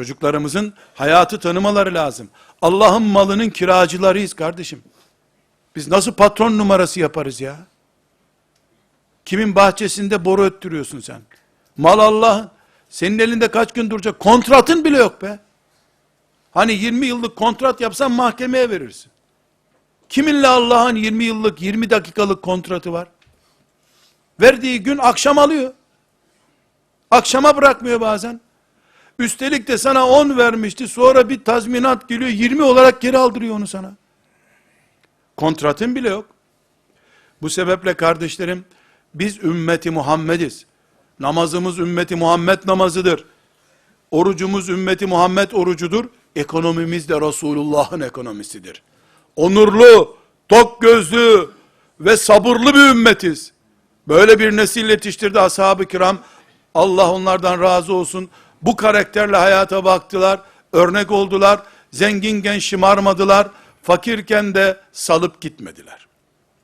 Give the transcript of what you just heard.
Çocuklarımızın hayatı tanımaları lazım. Allah'ın malının kiracılarıyız kardeşim. Biz nasıl patron numarası yaparız ya? Kimin bahçesinde boru öttürüyorsun sen? Mal Allah'ın. Senin elinde kaç gün duracak? Kontratın bile yok be. Hani 20 yıllık kontrat yapsan mahkemeye verirsin. Kiminle Allah'ın 20 yıllık, 20 dakikalık kontratı var? Verdiği gün akşam alıyor. Akşama bırakmıyor bazen. Üstelik de sana 10 vermişti. Sonra bir tazminat geliyor 20 olarak geri aldırıyor onu sana. Kontratın bile yok. Bu sebeple kardeşlerim biz ümmeti Muhammediz. Namazımız ümmeti Muhammed namazıdır. Orucumuz ümmeti Muhammed orucudur. Ekonomimiz de Resulullah'ın ekonomisidir. Onurlu, tok gözlü ve sabırlı bir ümmetiz. Böyle bir nesil yetiştirdi ashab-ı kiram. Allah onlardan razı olsun. Bu karakterle hayata baktılar, örnek oldular. Zenginken şımarmadılar, fakirken de salıp gitmediler.